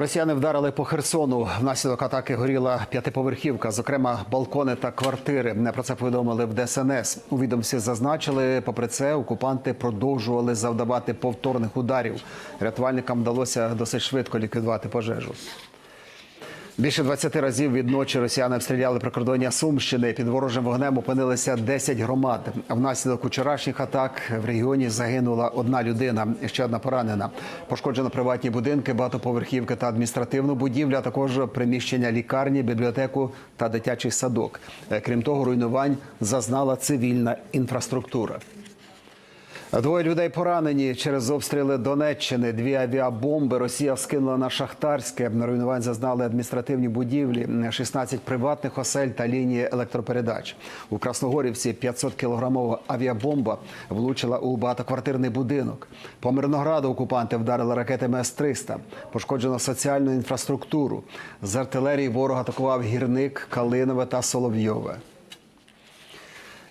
Росіяни вдарили по Херсону. Внаслідок атаки горіла п'ятиповерхівка, зокрема балкони та квартири. Не про це повідомили в ДСНС. У відомстві зазначили, попри це, окупанти продовжували завдавати повторних ударів. Рятувальникам вдалося досить швидко ліквідувати пожежу. Більше 20 разів від ночі росіяни обстріляли прикордоння Сумщини. Під ворожим вогнем опинилися 10 громад. Внаслідок вчорашніх атак в регіоні загинула одна людина, ще одна поранена. Пошкоджено приватні будинки, багатоповерхівки та адміністративну будівлю, а також приміщення лікарні, бібліотеку та дитячий садок. Крім того, руйнувань зазнала цивільна інфраструктура. Двоє людей поранені через обстріли Донеччини. Дві авіабомби Росія скинула на Шахтарське. Руйнувань зазнали адміністративні будівлі, 16 приватних осель та лінії електропередач. У Красногорівці 500 кілограмова авіабомба влучила у багатоквартирний будинок. По Мирнограду окупанти вдарили ракетами С-300. Пошкоджено соціальну інфраструктуру. З артилерії ворог атакував гірник, Калинове та Соловйове.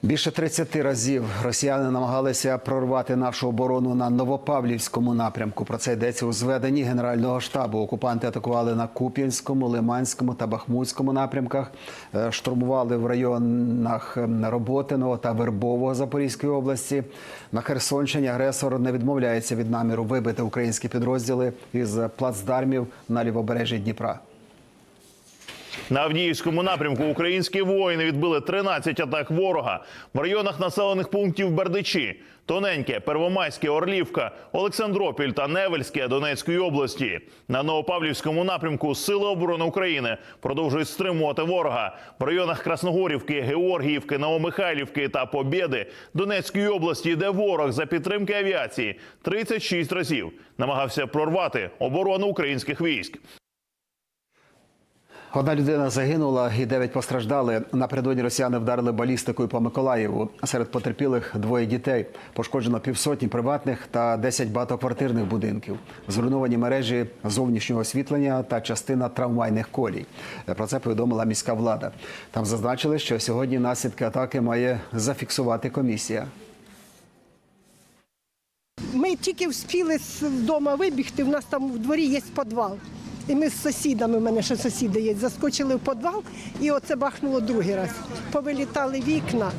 Більше 30 разів росіяни намагалися прорвати нашу оборону на Новопавлівському напрямку. Про це йдеться у зведенні Генерального штабу. Окупанти атакували на Куп'янському, Лиманському та Бахмутському напрямках. Е, Штурмували в районах ем, Роботиного та Вербового Запорізької області. На Херсонщині агресор не відмовляється від наміру вибити українські підрозділи із плацдармів на лівобережжі Дніпра. На Авдіївському напрямку українські воїни відбили 13 атак ворога в районах населених пунктів Бердичі, Тоненьке, Первомайське, Орлівка, Олександропіль та Невельське Донецької області. На Новопавлівському напрямку Сили оборони України продовжують стримувати ворога в районах Красногорівки, Георгіївки, Новомихайлівки та Побєди Донецької області, де ворог за підтримки авіації 36 разів намагався прорвати оборону українських військ. Одна людина загинула і дев'ять постраждали. Напередодні росіяни вдарили балістикою по Миколаєву. Серед потерпілих двоє дітей. Пошкоджено півсотні приватних та 10 багатоквартирних будинків. Зруйновані мережі зовнішнього освітлення та частина трамвайних колій. Про це повідомила міська влада. Там зазначили, що сьогодні наслідки атаки має зафіксувати комісія. Ми тільки встигли з дому вибігти, у нас там в дворі є підвал. І ми з сусідами, у мене ще сусіди є, заскочили в підвал, і оце бахнуло другий раз. Повилітали вікна,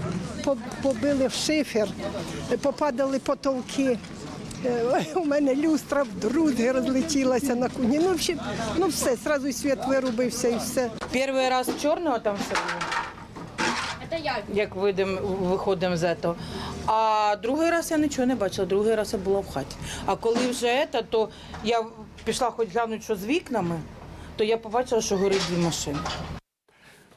побили в шифер, попадали потолки. Е, У мене люстра вдруги розлетілася на кухні. Ну, ну все, одразу світ вирубився і все. Перший раз чорного там все було. Як видим, виходимо з цього. А другий раз я нічого не бачила, другий раз я була в хаті. А коли вже це, то я пішла хоч глянути, що з вікнами, то я побачила, що горить дві машини.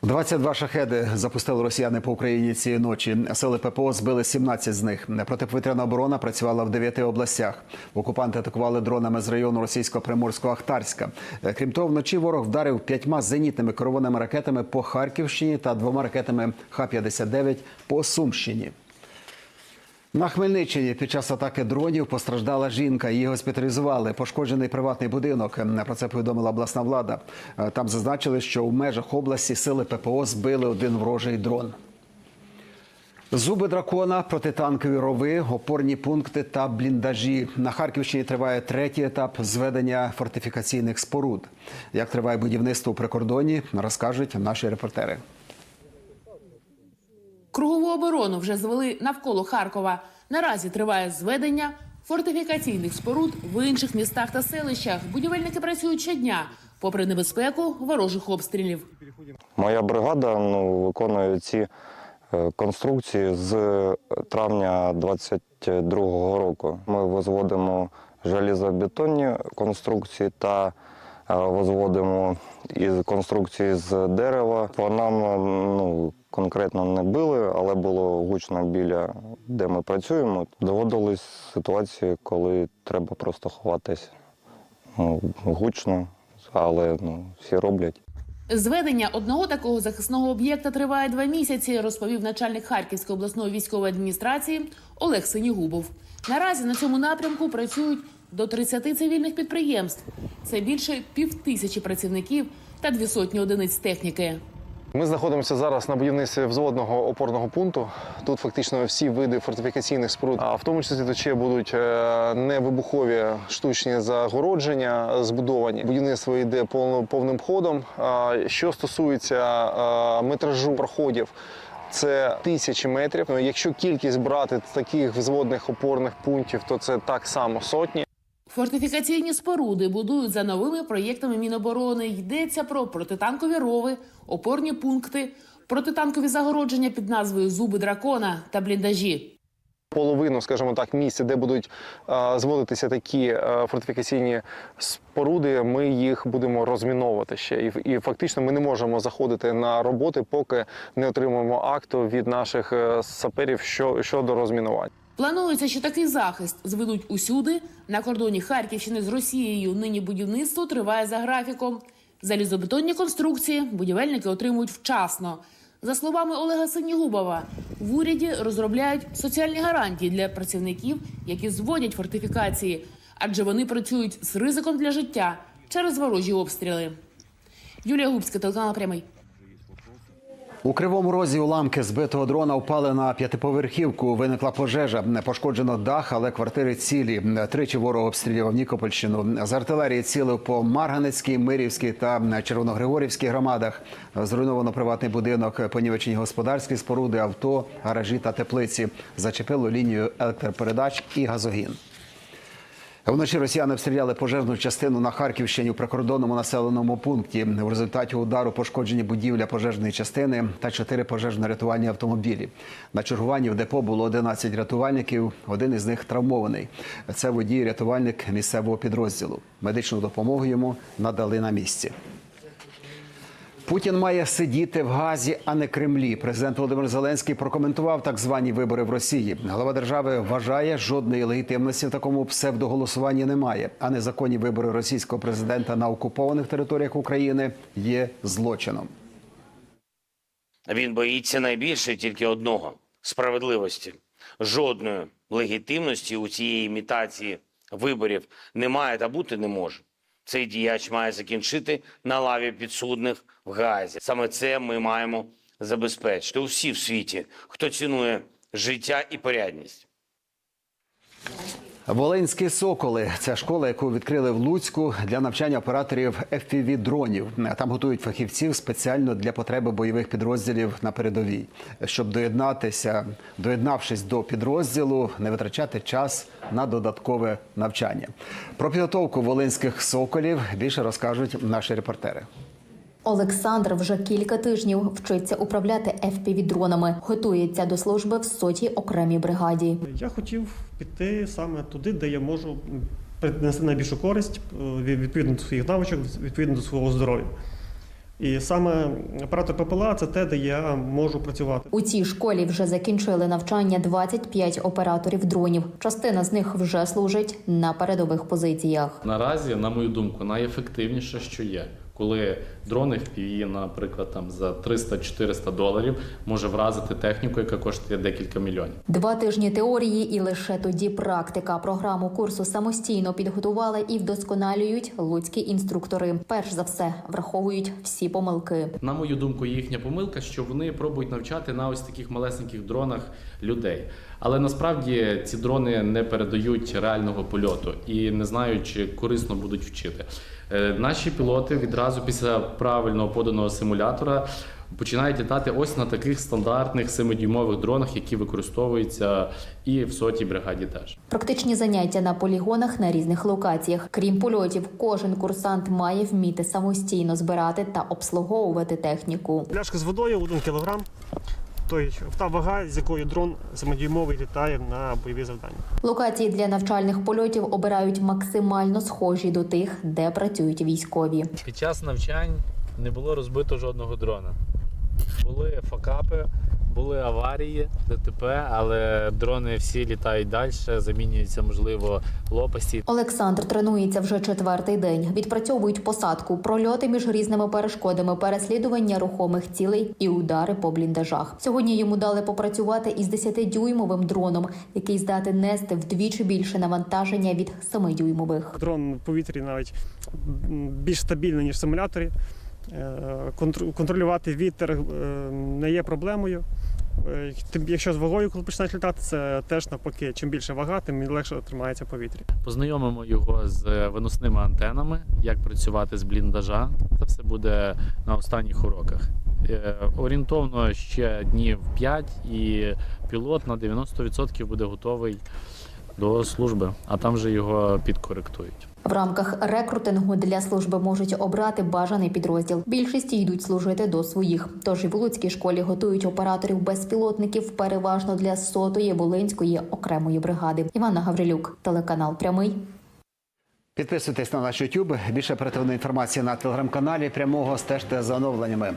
22 шахеди запустили росіяни по Україні цієї ночі. Сили ППО збили 17 з них. Протиповітряна оборона працювала в 9 областях. Окупанти атакували дронами з району російського приморського Ахтарська. Е, Крім того, вночі ворог вдарив п'ятьма зенітними керованими ракетами по Харківщині та двома ракетами Х-59 по Сумщині. На Хмельниччині під час атаки дронів постраждала жінка. Її госпіталізували. Пошкоджений приватний будинок. Про це повідомила обласна влада. Е, Там зазначили, що в межах області сили ППО збили один ворожий дрон. Зуби дракона, протитанкові рови, опорні пункти та бліндажі. На Харківщині триває третій етап зведення фортифікаційних споруд. Як триває будівництво у прикордоні, розкажуть наші репортери. Кругову оборону вже звели навколо Харкова. Наразі триває зведення фортифікаційних споруд в інших містах та селищах. Будівельники працюють щодня, попри небезпеку ворожих обстрілів. Моя бригада ну, виконує ці е, конструкції з травня 22-го року. Ми возводимо желізобетонні конструкції та е, возводимо із конструкції з дерева. По нам е, ну, конкретно не били, але було гучно біля де ми працюємо. Доводились ситуації, коли треба просто ховатися. Ну, гучно, але ну, всі роблять. Зведення одного такого захисного об'єкта триває два місяці, розповів начальник Харківської обласної військової адміністрації Олег Синігубов. Наразі на цьому напрямку працюють до 30 цивільних підприємств. Це більше півтисячі працівників та дві сотні одиниць техніки. Ми знаходимося зараз на будівництві взводного опорного пункту. Тут фактично всі види фортифікаційних споруд, а в тому числі тут будуть е, невибухові штучні загородження збудовані. Будівництво йде повним ходом. Що стосується е, метражу проходів. Це тисячі метрів. Якщо кількість брати таких взводних опорних пунктів, то це так само сотні. Фортифікаційні споруди будують за новими проєктами Міноборони. Йдеться про протитанкові рови, опорні пункти, протитанкові загородження під назвою Зуби дракона та бліндажі. половину, скажімо так, місця, де будуть е, зводитися такі е, фортифікаційні споруди, ми їх будемо розміновувати ще. І, і фактично ми не можемо заходити на роботи, поки не отримаємо акту від наших е, саперів щодо розмінування. Планується, що такий захист зведуть усюди. На кордоні Харківщини з Росією нині будівництво триває за графіком. Залізобетонні конструкції будівельники отримують вчасно. За словами Олега Синігубова, в уряді розробляють соціальні гарантії для працівників, які зводять фортифікації, адже вони працюють з ризиком для життя через ворожі обстріли. Юлія Губська, телеканал прямий. У кривому розі уламки збитого дрона впали на п'ятиповерхівку. Виникла пожежа. Не пошкоджено дах, але квартири цілі. Тричі ворог обстрілював Нікопольщину. З артилерії цілив по Марганецькій, Мирівській та Червоногригорівській громадах. Зруйновано приватний будинок, понівечені господарські споруди, авто, гаражі та теплиці. Зачепило лінію електропередач і газогін. Вночі росіяни обстріляли пожежну частину на Харківщині у прикордонному населеному пункті. В результаті удару пошкоджені будівля пожежної частини та чотири пожежно-рятувальні автомобілі. На чергуванні в депо було 11 рятувальників. Один із них травмований. Це водій рятувальник місцевого підрозділу. Медичну допомогу йому надали на місці. Путін має сидіти в Газі, а не Кремлі. Президент Володимир Зеленський прокоментував так звані вибори в Росії. Глава держави вважає, жодної легітимності в такому псевдоголосуванні немає. А незаконні вибори російського президента на окупованих територіях України є злочином. Він боїться найбільше тільки одного справедливості. Жодної легітимності у цієї імітації виборів немає та бути не може. Цей діяч має закінчити на лаві підсудних в Гаазі. Саме це ми маємо забезпечити усі в світі, хто цінує життя і порядність. Волинські соколи це школа, яку відкрили в Луцьку для навчання операторів fpv дронів. Там готують фахівців спеціально для потреби бойових підрозділів на передовій, щоб доєднатися, доєднавшись до підрозділу, не витрачати час на додаткове навчання. Про підготовку волинських соколів більше розкажуть наші репортери. Олександр вже кілька тижнів вчиться управляти FPV-дронами, готується до служби в сотій окремій бригаді. Я хотів піти саме туди, де я можу принести найбільшу користь е, відповідно до своїх навичок, відповідно до свого здоров'я. І саме оператор ППЛА це те, де я можу працювати. У цій школі вже закінчили навчання 25 операторів дронів. Частина з них вже служить на передових позиціях. Наразі, на мою думку, найефективніше, що є, коли дрони FPV, наприклад, там за 300-400 доларів може вразити техніку, яка коштує декілька мільйонів. Два тижні теорії і лише тоді практика. Програму курсу самостійно підготували і вдосконалюють луцькі інструктори. Перш за все враховують всі помилки. На мою думку, їхня помилка, що вони пробують навчати на ось таких малесеньких дронах людей. Але насправді ці дрони не передають реального польоту і не знають, чи корисно будуть вчити. Е, Наші пілоти відразу після правильного поданого симулятора починають літати ось на таких стандартних 7-дюймових дронах, які використовуються і в сотій бригаді теж. Практичні заняття на полігонах на різних локаціях. Крім польотів, кожен курсант має вміти самостійно збирати та обслуговувати техніку. Пляшка з водою 1 кг. Тобто та вага, з якою дрон самодіймовий літає на бойові завдання. Локації для навчальних польотів обирають максимально схожі до тих, де працюють військові. Під час навчань не було розбито жодного дрона. Були факапи, були аварії, ДТП, але дрони всі літають далі, замінюються, можливо, лопасті. Олександр тренується вже четвертий день. Відпрацьовують посадку, прольоти між різними перешкодами, переслідування рухомих цілей і удари по бліндажах. Сьогодні йому дали попрацювати із 10-дюймовим дроном, який здатен нести вдвічі більше навантаження від 7-дюймових. Дрон в повітрі навіть більш стабільний, ніж в симуляторі. Е, Контролювати вітер е, не є проблемою. Е, якщо з вагою, коли починають літати, це теж навпаки, чим більше вага, тим легше тримається в повітрі. Познайомимо його з виносними антенами, як працювати з бліндажа. Це все буде на останніх уроках. Орієнтовно ще днів 5 і пілот на 90% буде готовий до служби, а там вже його підкоректують. В рамках рекрутингу для служби можуть обрати бажаний підрозділ. Більшість йдуть служити до своїх. Тож і в Луцькій школі готують операторів безпілотників переважно для сотої волинської окремої бригади. Івана Гаврилюк, телеканал Прямий. Підписуйтесь на наш YouTube. Більше оперативної інформації на телеграм-каналі. Прямого стежте за оновленнями.